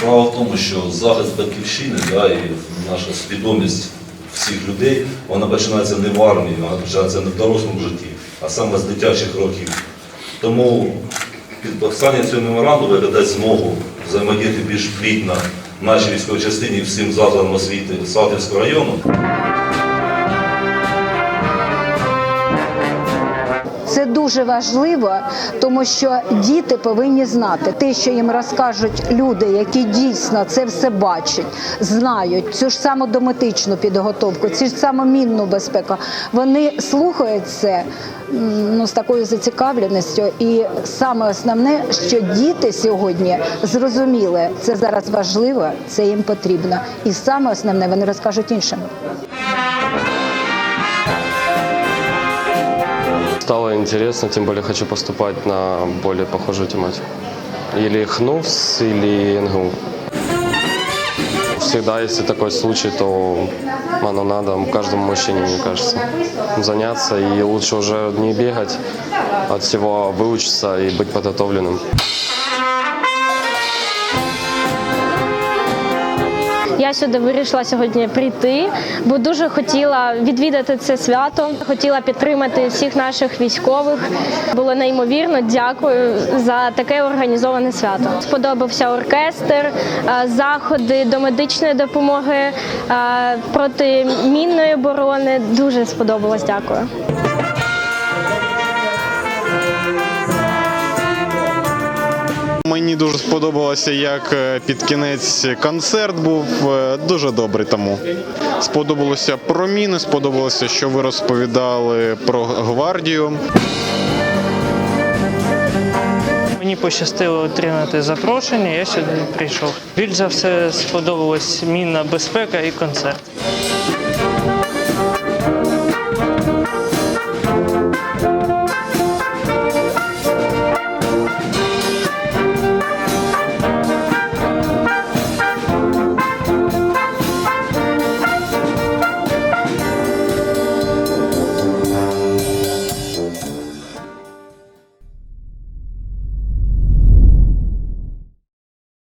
Справа в тому, що захист батьківщини да, і наша свідомість всіх людей, вона починається не в армії, вона починається не в дорослому житті, а саме з дитячих років. Тому підписання цього меморандуму дасть змогу взаємодіяти більш плідно нашій військовій частині всім закладам освіти Салтівського району. Це дуже важливо, тому що діти повинні знати те, що їм розкажуть люди, які дійсно це все бачать, знають цю ж саму дометичну підготовку, цю ж саму мінну безпеку. Вони слухають це ну, з такою зацікавленістю. І саме основне, що діти сьогодні зрозуміли, це зараз важливо, це їм потрібно. І саме основне вони розкажуть іншим. Стало интересно, тем более хочу поступать на более похожую тематику. Или ХНУФС, или НГУ. Всегда, если такой случай, то оно надо каждому мужчине, мне кажется, заняться. И лучше уже не бегать от всего, а выучиться и быть подготовленным. Я сюди вирішила сьогодні прийти, бо дуже хотіла відвідати це свято. Хотіла підтримати всіх наших військових. Було неймовірно. Дякую за таке організоване свято. Сподобався оркестр, е, заходи до медичної допомоги е, проти мінної оборони. Дуже сподобалось. Дякую. Мені дуже сподобалося, як е, під кінець концерт був е, дуже добрий тому. Сподобалося про міни, сподобалося, що ви розповідали про гвардію. Мені пощастило отримати запрошення, я сюди прийшов. Більш за все сподобалась мінна безпека і концерт.